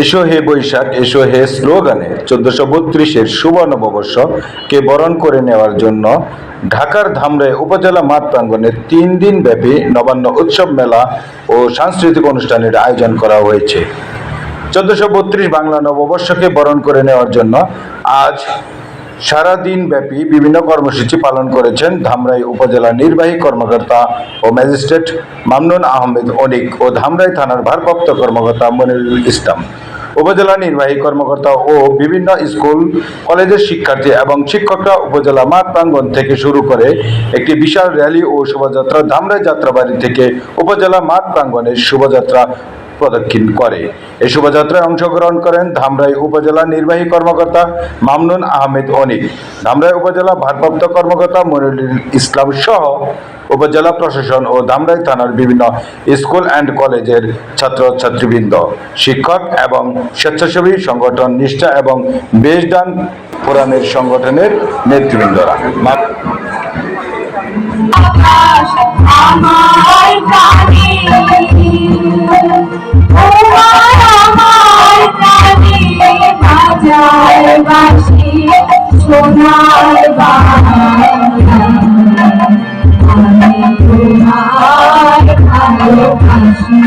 এসো হে বৈশাখ, এসো হে স্লোগানে চোদ্দশো বত্রিশের শুভ নববর্ষকে বরণ করে নেওয়ার জন্য ঢাকার ধামরাই উপজেলা মাঠ প্রাঙ্গনে তিন দিন ব্যাপী নবান্ন উৎসব মেলা ও সাংস্কৃতিক অনুষ্ঠানের আয়োজন করা হয়েছে। চোদ্দশো বত্রিশ বাংলা নববর্ষকে বরণ করে নেওয়ার জন্য আজ সারাদিন ব্যাপী বিভিন্ন কর্মসূচি পালন করেছেন ধামরাই উপজেলা নির্বাহী কর্মকর্তা ও ম্যাজিস্ট্রেট মামনুন আহমেদ অনিক ও ধামরাই থানার ভারপ্রাপ্ত কর্মকর্তা মনিরুল ইসলাম। উপজেলা নির্বাহী কর্মকর্তা ও বিভিন্ন স্কুল, কলেজের শিক্ষার্থী এবং শিক্ষকরা উপজেলা মাঠ প্রাঙ্গণ থেকে শুরু করে একটি বিশাল র্যালি ও শোভাযাত্রা ধামরাই যাত্রাবাড়ি থেকে উপজেলা মাঠ প্রাঙ্গণের শোভাযাত্রা প্রদক্ষিণ করে। এই শোভাযাত্রায় অংশগ্রহণ করেন ধামরাই উপজেলা নির্বাহী কর্মকর্তা মামনুন আহমেদ অনিক ধামরাই উপজেলা ভারপ্রাপ্ত কর্মকর্তা মনিরুল ইসলাম সহ উপজেলা প্রশাসন ও ধামরাই থানার বিভিন্ন স্কুল অ্যান্ড কলেজের ছাত্রছাত্রীবৃন্দ, শিক্ষক এবং স্বেচ্ছাসেবী সংগঠন নিষ্ঠা এবং বেশদান ফোরামের সংগঠনের নেতৃবৃন্দরা। যায় বাসি সোনার বাংলা। ভালোবাসি।